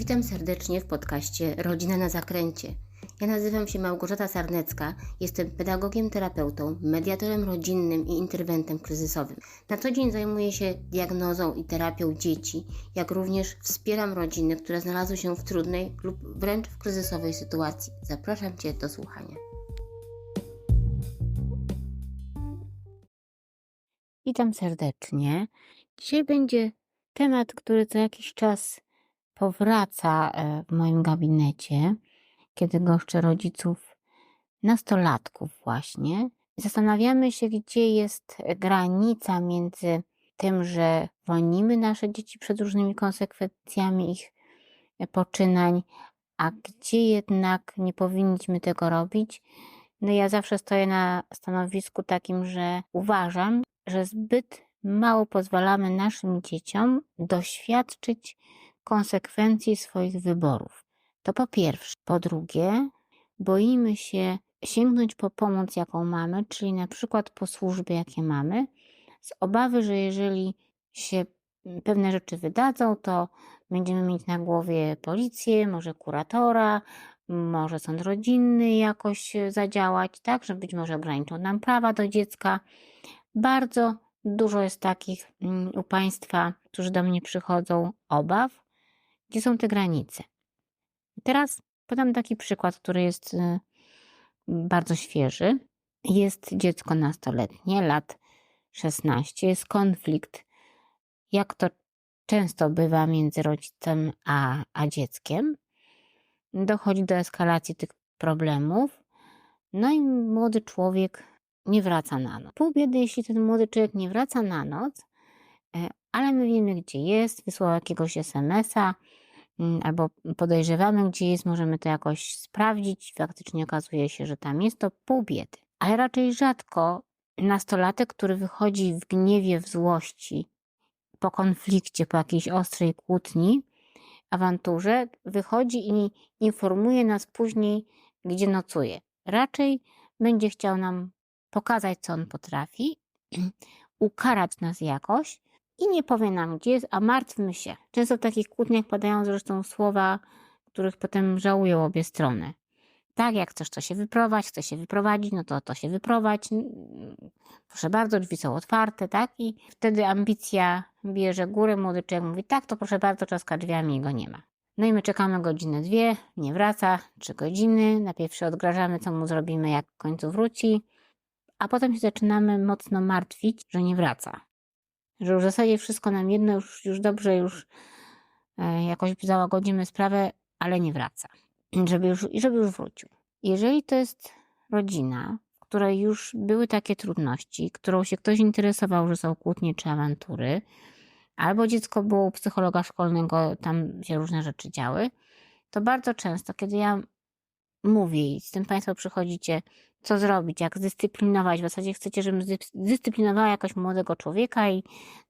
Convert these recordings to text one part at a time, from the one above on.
Witam serdecznie w podcaście Rodzina na Zakręcie. Ja nazywam się Małgorzata Sarnecka, jestem pedagogiem, terapeutą, mediatorem rodzinnym i interwentem kryzysowym. Na co dzień zajmuję się diagnozą i terapią dzieci, jak również wspieram rodziny, które znalazły się w trudnej lub wręcz w kryzysowej sytuacji. Zapraszam Cię do słuchania. Witam serdecznie. Dzisiaj będzie temat, który co jakiś czas powraca e, w moim gabinecie, kiedy goszczę rodziców nastolatków właśnie. Zastanawiamy się, gdzie jest granica między tym, że chronimy nasze dzieci przed różnymi konsekwencjami ich poczynań, a gdzie jednak nie powinniśmy tego robić. No ja zawsze stoję na stanowisku takim, że uważam, że zbyt mało pozwalamy naszym dzieciom doświadczyć konsekwencji swoich wyborów. To po pierwsze. Po drugie, boimy się sięgnąć po pomoc, jaką mamy, czyli na przykład po służby, jakie mamy, z obawy, że jeżeli się pewne rzeczy wydadzą, to będziemy mieć na głowie policję, może kuratora, może sąd rodzinny jakoś zadziałać, tak, że być może ograniczą nam prawa do dziecka. Bardzo dużo jest takich mm, u Państwa, którzy do mnie przychodzą, obaw, gdzie są te granice. Teraz podam taki przykład, który jest y, bardzo świeży. Jest dziecko nastoletnie, lat 16, jest konflikt, jak to często bywa między rodzicem a, a dzieckiem. Dochodzi do eskalacji tych problemów, no i młody człowiek nie wraca na noc. Pół biedy, jeśli ten młody człowiek nie wraca na noc, e, ale my wiemy, gdzie jest, wysłał jakiegoś SMS-a, albo podejrzewamy, gdzie jest, możemy to jakoś sprawdzić. Faktycznie okazuje się, że tam jest to pół biedy. Ale raczej rzadko nastolatek, który wychodzi w gniewie, w złości, po konflikcie, po jakiejś ostrej kłótni, awanturze, wychodzi i informuje nas później, gdzie nocuje. Raczej będzie chciał nam pokazać, co on potrafi, ukarać nas jakoś i nie powie nam, gdzie jest, a martwmy się. Często w takich kłótniach padają zresztą słowa, których potem żałują obie strony. Tak, jak chcesz to się wyprowadzić, chce się wyprowadzić, no to to się wyprowadź. Proszę bardzo, drzwi są otwarte, tak? I wtedy ambicja bierze górę, młody człowiek mówi, tak, to proszę bardzo, czaska drzwiami i go nie ma. No i my czekamy godzinę, dwie, nie wraca, trzy godziny, najpierw się odgrażamy, co mu zrobimy, jak w końcu wróci, a potem się zaczynamy mocno martwić, że nie wraca. Że już w zasadzie wszystko nam jedno, już, już dobrze, już e, jakoś załagodzimy sprawę, ale nie wraca. Żeby już, żeby już wrócił. Jeżeli to jest rodzina, w której już były takie trudności, którą się ktoś interesował, że są kłótnie czy awantury, albo dziecko było u psychologa szkolnego, tam się różne rzeczy działy, to bardzo często, kiedy ja mówię i z tym Państwo przychodzicie, co zrobić, jak zdyscyplinować. W zasadzie chcecie, żebym zdyscyplinowała jakoś młodego człowieka i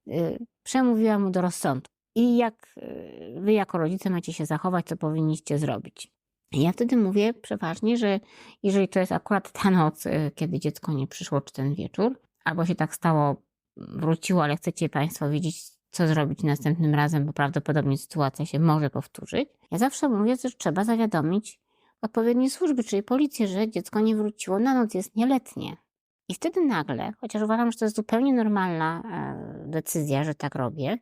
y, przemówiła mu do rozsądku. I jak y, Wy jako rodzice macie się zachować, co powinniście zrobić. Ja wtedy mówię przeważnie, że jeżeli to jest akurat ta noc, y, kiedy dziecko nie przyszło, czy ten wieczór, albo się tak stało, wróciło, ale chcecie Państwo wiedzieć, co zrobić następnym razem, bo prawdopodobnie sytuacja się może powtórzyć. Ja zawsze mówię, że trzeba zawiadomić odpowiednie służby, czyli policję, że dziecko nie wróciło na noc, jest nieletnie. I wtedy nagle, chociaż uważam, że to jest zupełnie normalna e, decyzja, że tak robię,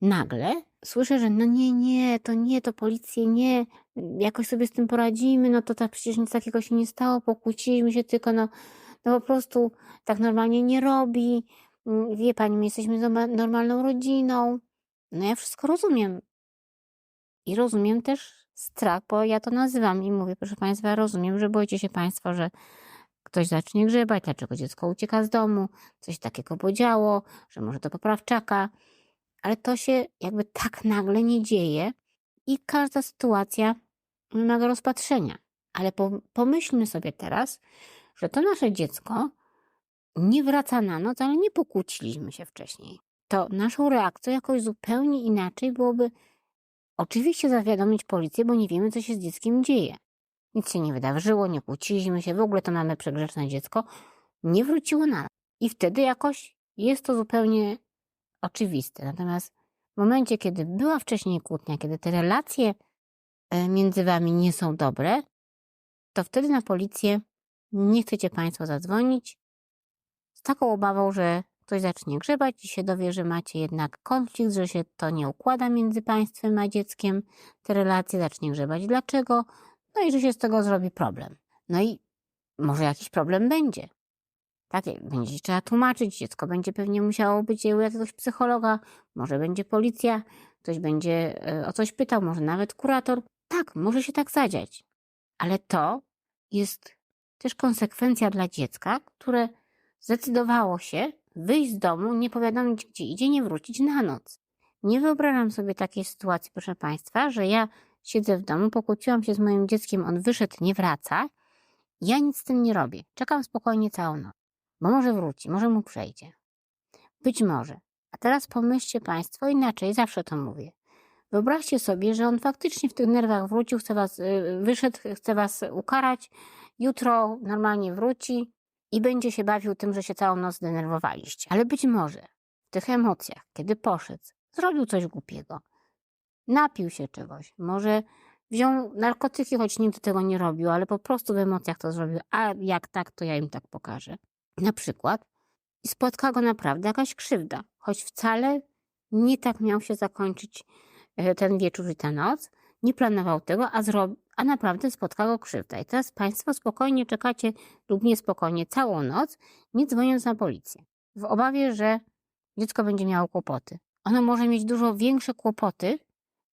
nagle słyszę, że no nie, nie, to nie, to policję nie, jakoś sobie z tym poradzimy, no to tak przecież nic takiego się nie stało, pokłóciliśmy się tylko, no, no po prostu tak normalnie nie robi, wie pani, my jesteśmy normalną rodziną. No ja wszystko rozumiem. I rozumiem też strach, bo ja to nazywam i mówię, proszę Państwa, rozumiem, że boicie się Państwo, że ktoś zacznie grzebać, dlaczego dziecko ucieka z domu, coś takiego podziało, że może to poprawczaka, ale to się jakby tak nagle nie dzieje i każda sytuacja wymaga rozpatrzenia. Ale pomyślmy sobie teraz, że to nasze dziecko nie wraca na noc, ale nie pokłóciliśmy się wcześniej. To naszą reakcją jakoś zupełnie inaczej byłoby Oczywiście zawiadomić policję, bo nie wiemy, co się z dzieckiem dzieje. Nic się nie wydarzyło, nie kłóciliśmy się, w ogóle to mamy przegrzeczne dziecko. Nie wróciło na. I wtedy jakoś jest to zupełnie oczywiste. Natomiast w momencie, kiedy była wcześniej kłótnia, kiedy te relacje e, między wami nie są dobre, to wtedy na policję nie chcecie Państwo zadzwonić z taką obawą, że ktoś zacznie grzebać i się dowie, że macie jednak konflikt, że się to nie układa między Państwem a dzieckiem, te relacje zacznie grzebać. Dlaczego? No i że się z tego zrobi problem. No i może jakiś problem będzie. Tak, będzie trzeba tłumaczyć, dziecko będzie pewnie musiało być u jakiegoś psychologa, może będzie policja, ktoś będzie e, o coś pytał, może nawet kurator. Tak, może się tak zadziać. Ale to jest też konsekwencja dla dziecka, które zdecydowało się wyjść z domu, nie powiadomić, gdzie idzie, nie wrócić na noc. Nie wyobrażam sobie takiej sytuacji, proszę Państwa, że ja siedzę w domu, pokłóciłam się z moim dzieckiem, on wyszedł, nie wraca, ja nic z tym nie robię. Czekam spokojnie całą noc, bo może wróci, może mu przejdzie. Być może. A teraz pomyślcie Państwo inaczej, zawsze to mówię. Wyobraźcie sobie, że on faktycznie w tych nerwach wrócił, chce was, y, wyszedł, chce was ukarać, jutro normalnie wróci i będzie się bawił tym, że się całą noc denerwowaliście. Ale być może w tych emocjach, kiedy poszedł, zrobił coś głupiego, napił się czegoś, może wziął narkotyki, choć nigdy tego nie robił, ale po prostu w emocjach to zrobił. A jak tak, to ja im tak pokażę. Na przykład i spotka go naprawdę jakaś krzywda, choć wcale nie tak miał się zakończyć e, ten wieczór i ta noc, nie planował tego, a, zro... a naprawdę spotka go krzywda. I teraz Państwo spokojnie czekacie lub niespokojnie całą noc, nie dzwoniąc na policję, w obawie, że dziecko będzie miało kłopoty. Ono może mieć dużo większe kłopoty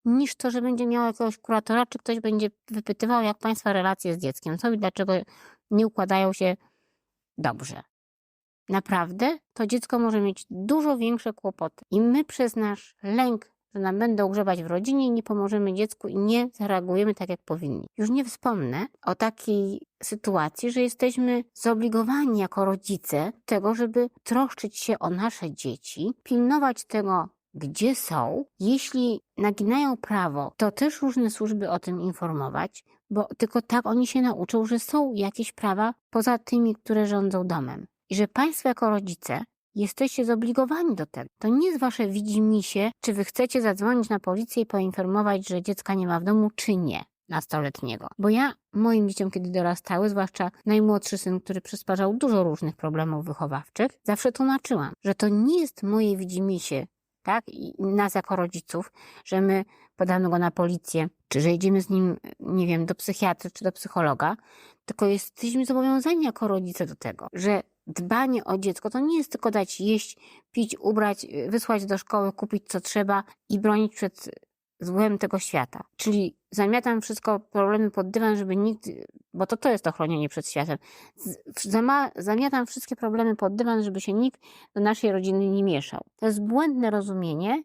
niż to, że będzie miało jakiegoś kuratora, czy ktoś będzie wypytywał, jak Państwa relacje z dzieckiem są i dlaczego nie układają się dobrze. Naprawdę to dziecko może mieć dużo większe kłopoty. I my przez nasz lęk, że nam będą grzebać w rodzinie, nie pomożemy dziecku i nie zareagujemy tak, jak powinni. Już nie wspomnę o takiej sytuacji, że jesteśmy zobligowani jako rodzice tego, żeby troszczyć się o nasze dzieci, pilnować tego, gdzie są. Jeśli naginają prawo, to też różne służby o tym informować, bo tylko tak oni się nauczą, że są jakieś prawa poza tymi, które rządzą domem. I że Państwo jako rodzice jesteście zobligowani do tego. To nie jest wasze widzimisię, czy wy chcecie zadzwonić na policję i poinformować, że dziecka nie ma w domu, czy nie nastoletniego. Bo ja moim dzieciom, kiedy dorastały, zwłaszcza najmłodszy syn, który przysparzał dużo różnych problemów wychowawczych, zawsze tłumaczyłam, że to nie jest moje widzimisię, tak, i nas jako rodziców, że my podamy go na policję, czy że idziemy z nim, nie wiem, do psychiatry czy do psychologa, tylko jesteśmy zobowiązani jako rodzice do tego, że dbanie o dziecko to nie jest tylko dać jeść, pić, ubrać, wysłać do szkoły, kupić co trzeba i bronić przed złem tego świata. Czyli zamiatam wszystko, problemy pod dywan, żeby nikt, bo to to jest to chronienie przed światem. Zama, zamiatam wszystkie problemy pod dywan, żeby się nikt do naszej rodziny nie mieszał. To jest błędne rozumienie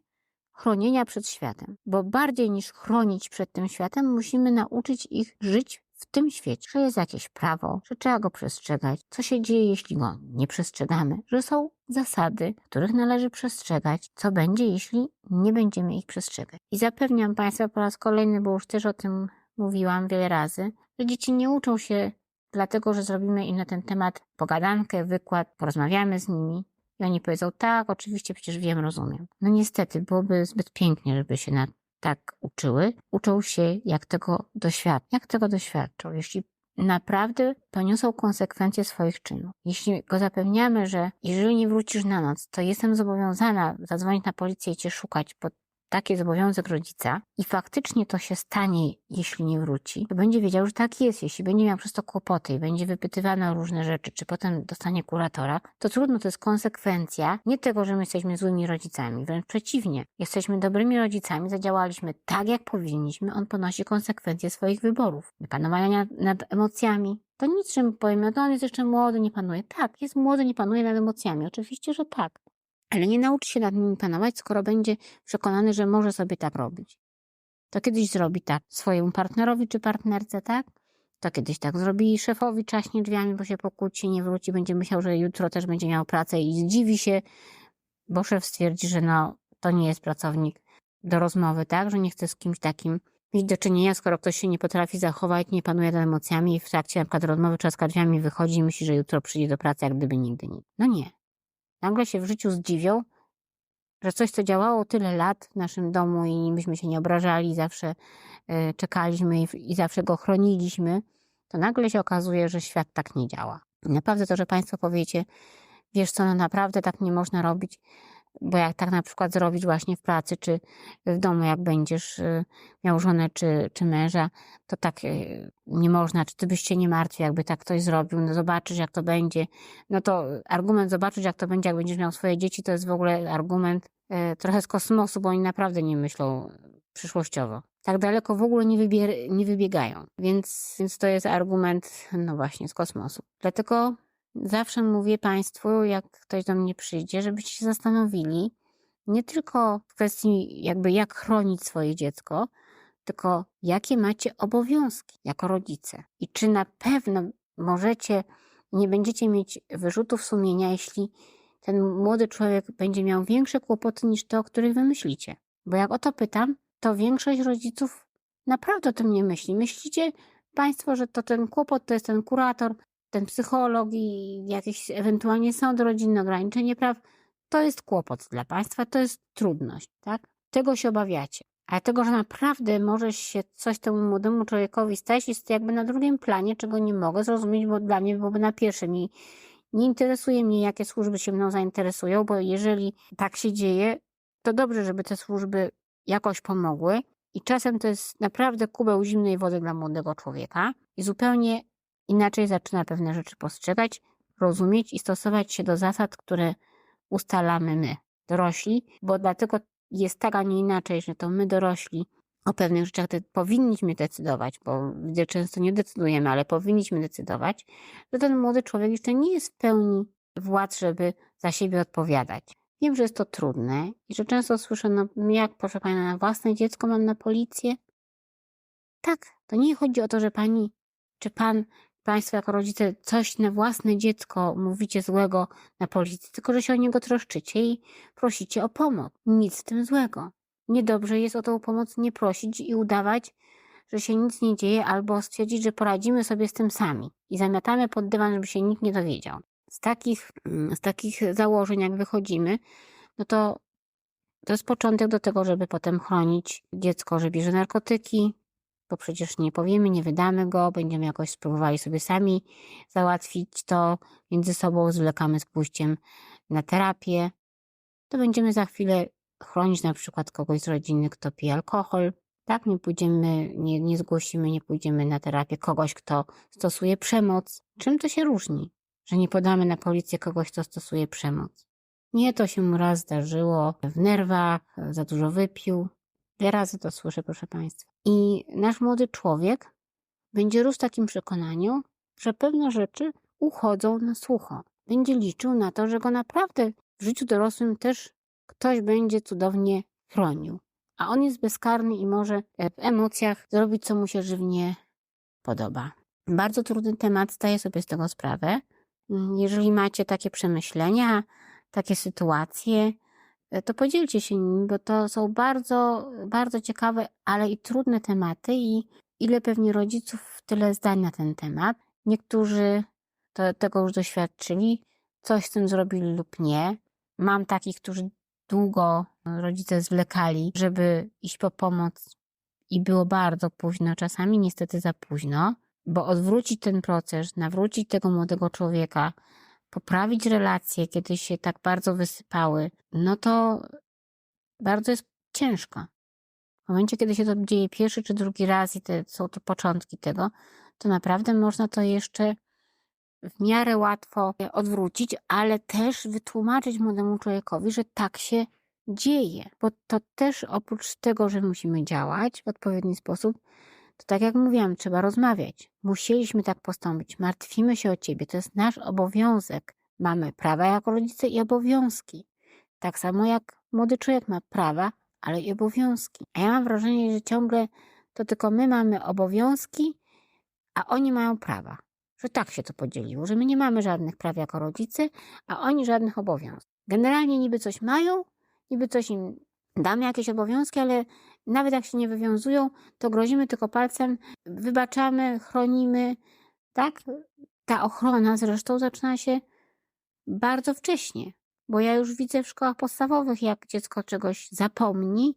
chronienia przed światem, bo bardziej niż chronić przed tym światem, musimy nauczyć ich żyć w tym świecie, że jest jakieś prawo, że trzeba go przestrzegać, co się dzieje, jeśli go nie przestrzegamy, że są zasady, których należy przestrzegać, co będzie, jeśli nie będziemy ich przestrzegać. I zapewniam Państwa po raz kolejny, bo już też o tym mówiłam wiele razy, że dzieci nie uczą się dlatego, że zrobimy im na ten temat pogadankę, wykład, porozmawiamy z nimi, i oni powiedzą, tak, oczywiście, przecież wiem, rozumiem. No niestety, byłoby zbyt pięknie, żeby się na tak uczyły. Uczą się, jak tego doświadczą. Jak tego doświadczą, jeśli naprawdę poniosą konsekwencje swoich czynów. Jeśli go zapewniamy, że jeżeli nie wrócisz na noc, to jestem zobowiązana zadzwonić na policję i cię szukać, bo taki jest obowiązek rodzica i faktycznie to się stanie, jeśli nie wróci, to będzie wiedział, że tak jest. Jeśli będzie miał przez to kłopoty i będzie wypytywany o różne rzeczy, czy potem dostanie kuratora, to trudno, to jest konsekwencja nie tego, że my jesteśmy złymi rodzicami, wręcz przeciwnie. Jesteśmy dobrymi rodzicami, zadziałaliśmy tak, jak powinniśmy, on ponosi konsekwencje swoich wyborów. Panowania nad emocjami, to nic, że my powiemy, no on jest jeszcze młody, nie panuje. Tak, jest młody, nie panuje nad emocjami. Oczywiście, że tak. Ale nie nauczy się nad nimi panować, skoro będzie przekonany, że może sobie tak robić. To kiedyś zrobi tak swojemu partnerowi czy partnerce, tak? To kiedyś tak zrobi szefowi, czaśnie drzwiami, bo się pokłóci, nie wróci, będzie myślał, że jutro też będzie miał pracę i zdziwi się, bo szef stwierdzi, że no, to nie jest pracownik do rozmowy, tak? Że nie chce z kimś takim mieć do czynienia, skoro ktoś się nie potrafi zachować, nie panuje nad emocjami i w trakcie na przykład rozmowy trzaska drzwiami wychodzi i myśli, że jutro przyjdzie do pracy, jak gdyby nigdy nic. No nie. Nagle się w życiu zdziwią, że coś, co działało tyle lat w naszym domu i myśmy się nie obrażali, zawsze e, czekaliśmy i, zawsze go chroniliśmy, to nagle się okazuje, że świat tak nie działa. Naprawdę to, że Państwo powiecie, wiesz co, no naprawdę tak nie można robić, bo jak tak na przykład zrobić właśnie w pracy, czy w domu, jak będziesz y, miał żonę, czy, czy męża, to tak y, nie można, czy ty byś się nie martwił, jakby tak ktoś zrobił, no zobaczysz, jak to będzie. No to argument zobaczyć, jak to będzie, jak będziesz miał swoje dzieci, to jest w ogóle argument e, trochę z kosmosu, bo oni naprawdę nie myślą przyszłościowo. Tak daleko w ogóle nie, wybier- nie wybiegają, więc, więc to jest argument, no właśnie, z kosmosu. Dlatego zawsze mówię Państwu, jak ktoś do mnie przyjdzie, żebyście się zastanowili nie tylko w kwestii jakby jak chronić swoje dziecko, tylko jakie macie obowiązki jako rodzice i czy na pewno możecie, nie będziecie mieć wyrzutów sumienia, jeśli ten młody człowiek będzie miał większe kłopoty niż te, o których wy myślicie. Bo jak o to pytam, to większość rodziców naprawdę o tym nie myśli. Myślicie Państwo, że to ten kłopot to jest ten kurator, ten psycholog i jakiś ewentualnie sąd rodzinny, ograniczenie praw. To jest kłopot dla Państwa, to jest trudność, tak? Tego się obawiacie. Ale tego, że naprawdę może się coś temu młodemu człowiekowi stać, jest jakby na drugim planie, czego nie mogę zrozumieć, bo dla mnie byłoby na pierwszym. I nie interesuje mnie, jakie służby się mną zainteresują, bo jeżeli tak się dzieje, to dobrze, żeby te służby jakoś pomogły. I czasem to jest naprawdę kubeł zimnej wody dla młodego człowieka i zupełnie inaczej zaczyna pewne rzeczy postrzegać, rozumieć i stosować się do zasad, które ustalamy my, dorośli, bo dlatego jest tak, a nie inaczej, że to my dorośli o pewnych rzeczach powinniśmy decydować, bo często nie decydujemy, ale powinniśmy decydować, że ten młody człowiek jeszcze nie jest w pełni władz, żeby za siebie odpowiadać. Wiem, że jest to trudne i że często słyszę, no jak, proszę pana, na własne dziecko mam na policję? Tak, to nie chodzi o to, że pani czy pan, państwo jako rodzice coś na własne dziecko mówicie złego na policji, tylko że się o niego troszczycie i prosicie o pomoc. Nic w tym złego. Niedobrze jest o tą pomoc nie prosić i udawać, że się nic nie dzieje, albo stwierdzić, że poradzimy sobie z tym sami i zamiatamy pod dywan, żeby się nikt nie dowiedział. Z takich, mm, z takich założeń, jak wychodzimy, no to to jest początek do tego, żeby potem chronić dziecko, że bierze narkotyki, bo przecież nie powiemy, nie wydamy go, będziemy jakoś spróbowali sobie sami załatwić to, między sobą zwlekamy z pójściem na terapię, to będziemy za chwilę chronić na przykład kogoś z rodziny, kto pije alkohol, tak, nie pójdziemy, nie, nie zgłosimy, nie pójdziemy na terapię kogoś, kto stosuje przemoc. Czym to się różni, że nie podamy na policję kogoś, kto stosuje przemoc? Nie, to się mu raz zdarzyło w nerwach, za dużo wypił. Wiele razy to słyszę, proszę Państwa. I nasz młody człowiek będzie rósł w takim przekonaniu, że pewne rzeczy uchodzą na sucho. Będzie liczył na to, że go naprawdę w życiu dorosłym też ktoś będzie cudownie chronił. A on jest bezkarny i może w emocjach zrobić, co mu się żywnie podoba. Bardzo trudny temat, zdaję sobie z tego sprawę. Jeżeli macie takie przemyślenia, takie sytuacje, to podzielcie się nimi, bo to są bardzo, bardzo ciekawe, ale i trudne tematy i ile pewnie rodziców tyle zdań na ten temat. Niektórzy to, tego już doświadczyli, coś z tym zrobili lub nie. Mam takich, którzy długo rodzice zwlekali, żeby iść po pomoc i było bardzo późno, czasami niestety za późno, bo odwrócić ten proces, nawrócić tego młodego człowieka, poprawić relacje, kiedy się tak bardzo wysypały, no to bardzo jest ciężko. W momencie, kiedy się to dzieje pierwszy czy drugi raz i te, są to początki tego, to naprawdę można to jeszcze w miarę łatwo odwrócić, ale też wytłumaczyć młodemu człowiekowi, że tak się dzieje. Bo to też oprócz tego, że musimy działać w odpowiedni sposób, to tak jak mówiłam, trzeba rozmawiać. Musieliśmy tak postąpić. Martwimy się o ciebie. To jest nasz obowiązek. Mamy prawa jako rodzice i obowiązki. Tak samo jak młody człowiek ma prawa, ale i obowiązki. A ja mam wrażenie, że ciągle to tylko my mamy obowiązki, a oni mają prawa. Że tak się to podzieliło, że my nie mamy żadnych praw jako rodzice, a oni żadnych obowiązków. Generalnie niby coś mają, niby coś im damy jakieś obowiązki, ale nawet jak się nie wywiązują, to grozimy tylko palcem, wybaczamy, chronimy, tak? Ta ochrona zresztą zaczyna się bardzo wcześnie. Bo ja już widzę w szkołach podstawowych, jak dziecko czegoś zapomni,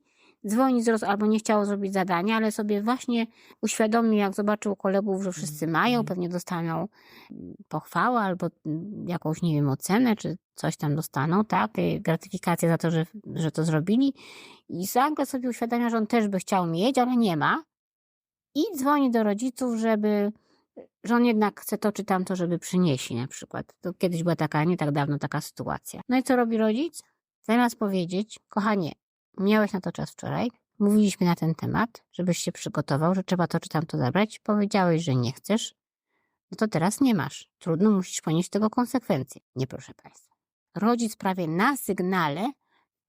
dzwoni z roz... albo nie chciało zrobić zadania, ale sobie właśnie uświadomił, jak zobaczył kolegów, że wszyscy mają, pewnie dostaną mm, pochwałę albo mm, jakąś, nie wiem, ocenę, czy coś tam dostaną, tak, y, gratyfikację za to, że, że to zrobili i nagle sobie uświadamia, że on też by chciał mieć, ale nie ma i dzwoni do rodziców, żeby że on jednak chce to czy tamto, żeby przynieśli na przykład. To kiedyś była taka, nie tak dawno taka sytuacja. No i co robi rodzic? Zamiast powiedzieć, kochanie, miałeś na to czas wczoraj, mówiliśmy na ten temat, żebyś się przygotował, że trzeba to czy tamto zabrać, powiedziałeś, że nie chcesz, no to teraz nie masz. Trudno, musisz ponieść tego konsekwencje. Nie, proszę Państwa. Rodzic prawie na sygnale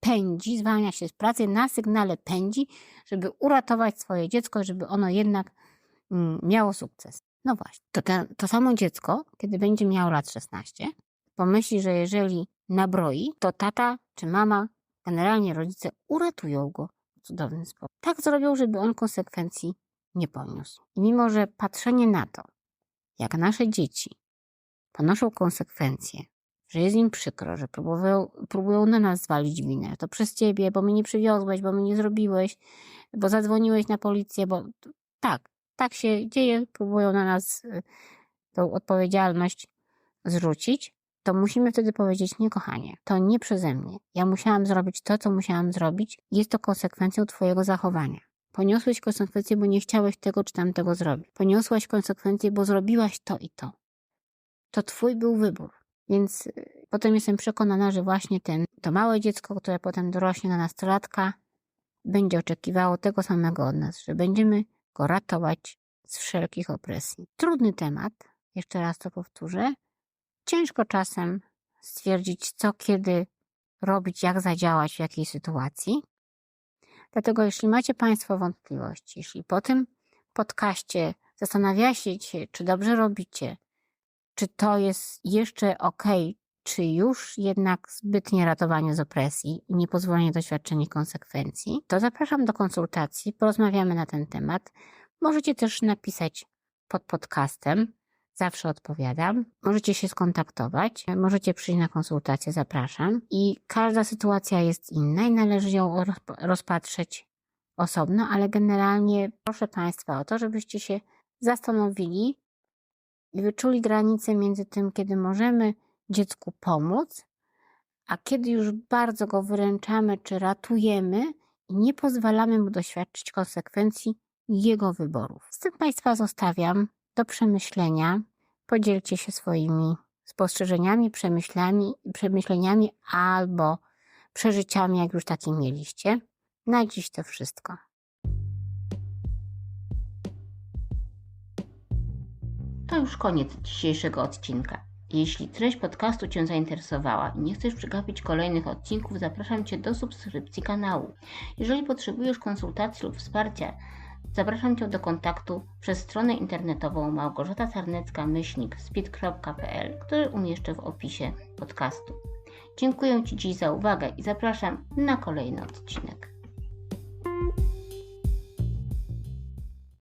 pędzi, zwalnia się z pracy, na sygnale pędzi, żeby uratować swoje dziecko, żeby ono jednak mm, miało sukces. No właśnie, to, te, to samo dziecko, kiedy będzie miało lat 16, pomyśli, że jeżeli nabroi, to tata czy mama, generalnie rodzice uratują go w cudowny sposób. Tak zrobią, żeby on konsekwencji nie poniósł. I mimo, że patrzenie na to, jak nasze dzieci ponoszą konsekwencje, że jest im przykro, że próbują, próbują na nas zwalić winę, to przez ciebie, bo mnie nie przywiozłeś, bo mnie nie zrobiłeś, bo zadzwoniłeś na policję, bo tak, tak się dzieje, próbują na nas y, tą odpowiedzialność zrzucić, to musimy wtedy powiedzieć, nie kochanie, to nie przeze mnie. Ja musiałam zrobić to, co musiałam zrobić. Jest to konsekwencją twojego zachowania. Poniosłeś konsekwencje, bo nie chciałeś tego czy tamtego zrobić. Poniosłaś konsekwencje, bo zrobiłaś to i to. To twój był wybór. Więc y, potem jestem przekonana, że właśnie ten, to małe dziecko, które potem dorośnie na nastolatka, będzie oczekiwało tego samego od nas, że będziemy go ratować z wszelkich opresji. Trudny temat, jeszcze raz to powtórzę. Ciężko czasem stwierdzić, co kiedy robić, jak zadziałać w jakiej sytuacji. Dlatego, jeśli macie Państwo wątpliwości, jeśli po tym podcaście zastanawiacie się, czy dobrze robicie, czy to jest jeszcze ok, czy już jednak zbytnie ratowanie z opresji i niepozwolenie doświadczenia konsekwencji, to zapraszam do konsultacji, porozmawiamy na ten temat. Możecie też napisać pod podcastem, zawsze odpowiadam. Możecie się skontaktować, możecie przyjść na konsultację, zapraszam. I każda sytuacja jest inna i należy ją rozpatrzeć osobno, ale generalnie proszę Państwa o to, żebyście się zastanowili i wyczuli granicę między tym, kiedy możemy dziecku pomóc, a kiedy już bardzo go wyręczamy czy ratujemy i nie pozwalamy mu doświadczyć konsekwencji jego wyborów. Z tym Państwa zostawiam do przemyślenia. Podzielcie się swoimi spostrzeżeniami, przemyśleniami, przemyśleniami albo przeżyciami, jak już takie mieliście. Na dziś to wszystko. To już koniec dzisiejszego odcinka. Jeśli treść podcastu Cię zainteresowała i nie chcesz przegapić kolejnych odcinków, zapraszam Cię do subskrypcji kanału. Jeżeli potrzebujesz konsultacji lub wsparcia, zapraszam Cię do kontaktu przez stronę internetową małgorzata-sarnecka-speed.pl, który umieszczę w opisie podcastu. Dziękuję Ci dziś za uwagę i zapraszam na kolejny odcinek.